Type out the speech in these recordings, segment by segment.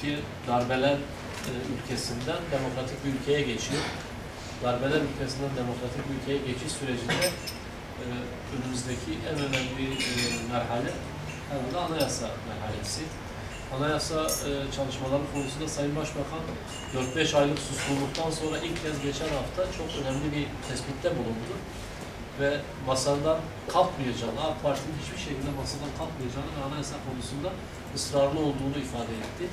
Türkiye darbeler e, ülkesinden demokratik bir ülkeye geçiyor. Darbeler ülkesinden demokratik bir ülkeye geçiş sürecinde e, önümüzdeki en önemli e, merhale herhalde anayasa merhalesi. Anayasa e, çalışmaları konusunda Sayın Başbakan 4-5 aylık suskunluktan sonra ilk kez geçen hafta çok önemli bir tespitte bulundu. Ve masadan kalkmayacağını, AK Parti'nin hiçbir şekilde masadan kalkmayacağını ve anayasa konusunda ısrarlı olduğunu ifade etti.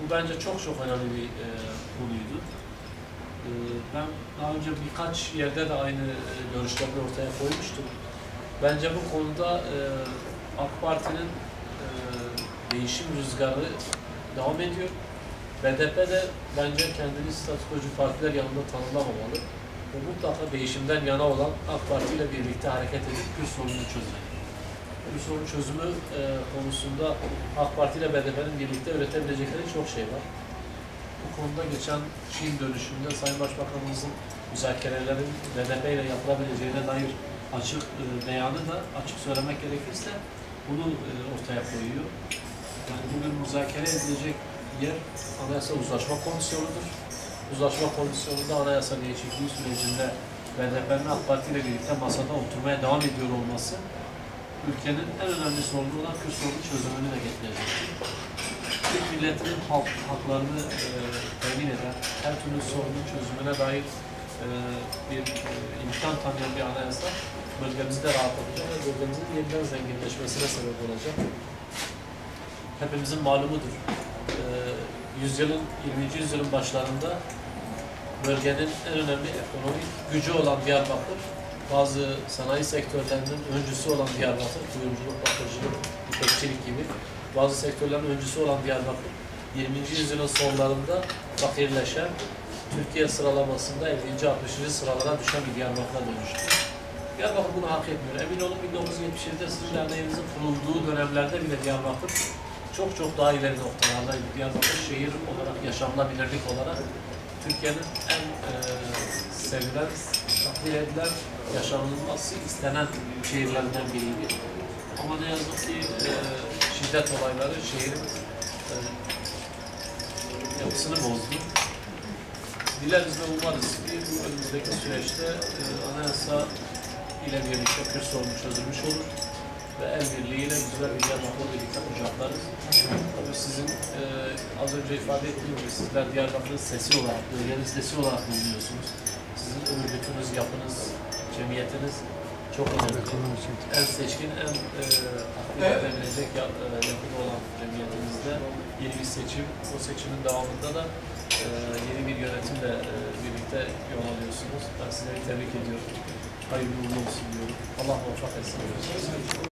Bu bence çok çok önemli bir e, konuydu. E, ben daha önce birkaç yerde de aynı e, görüşlerimi ortaya koymuştum. Bence bu konuda e, AK Parti'nin e, değişim rüzgarı devam ediyor. BDP de bence kendini statükocu partiler yanında tanımlamamalı. Ve mutlaka değişimden yana olan AK Parti ile birlikte hareket edip Kürt sorununu çözmek. Bu sorun çözümü e, konusunda AK Parti ile BDP'nin birlikte üretebilecekleri çok şey var. Bu konuda geçen Çin dönüşümünde Sayın Başbakanımızın müzakerelerin BDP ile yapılabileceğine dair açık e, beyanı da açık söylemek gerekirse bunu e, ortaya koyuyor. Yani bugün müzakere edilecek yer Anayasa Uzlaşma Komisyonu'dur. Uzlaşma Komisyonu'nda anayasa değişikliği sürecinde BDP'nin AK Parti ile birlikte masada oturmaya devam ediyor olması ülkenin en önemli sorunu olan Kürt sorunu çözümünü de getirecektir. Türk milletinin halk, haklarını e, temin eden, her türlü sorunun çözümüne dair e, bir e, imkan tanıyan bir anayasa bölgemizi de rahatlatacak ve bölgemizin yeniden zenginleşmesine sebep olacak. Hepimizin malumudur. E, yüzyılın, 20. yüzyılın başlarında bölgenin en önemli ekonomik gücü olan Diyarbakır, bazı sanayi sektörlerinin öncüsü olan Diyarbakır, kuyumculuk, bakırcılık, ipekçilik gibi bazı sektörlerin öncüsü olan Diyarbakır, 20. yüzyılın sonlarında fakirleşen, Türkiye sıralamasında 50. 60. sıralara düşen bir Diyarbakır'a dönüştü. Diyarbakır bunu hak etmiyor. Emin olun 1977'de sizin derneğinizin kurulduğu dönemlerde bile Diyarbakır çok çok daha ileri noktalardaydı. Diyarbakır şehir olarak, yaşanılabilirlik olarak Türkiye'nin en e, sevilen, takdir edilen, yaşanılması istenen şehirlerinden biriydi. Ama ne yazık ki e, şiddet olayları şehrin e, yapısını bozdu. Dileriz ve umarız ki bu önümüzdeki süreçte e, anayasa ile birlikte Kürt sorunu çözülmüş olur ve el birliğiyle güzel bir Diyarbakır birlikte kucaklarız. Tabii sizin e, az önce ifade ettiğim gibi sizler Diyarbakır'ın sesi olarak, bölgenin sesi olarak bulunuyorsunuz. Sizin örgütünüz, yapınız, cemiyetiniz çok önemli. En seçkin, en e, takdir edilebilecek ya, e, yapıda olan cemiyetimizde yeni bir seçim, o seçimin devamında da e, yeni bir yönetimle e, birlikte yol alıyorsunuz. Ben sizleri tebrik ediyorum. Hayırlı uğurlu olsun diyorum. Allah muvaffak etsin. diyoruz.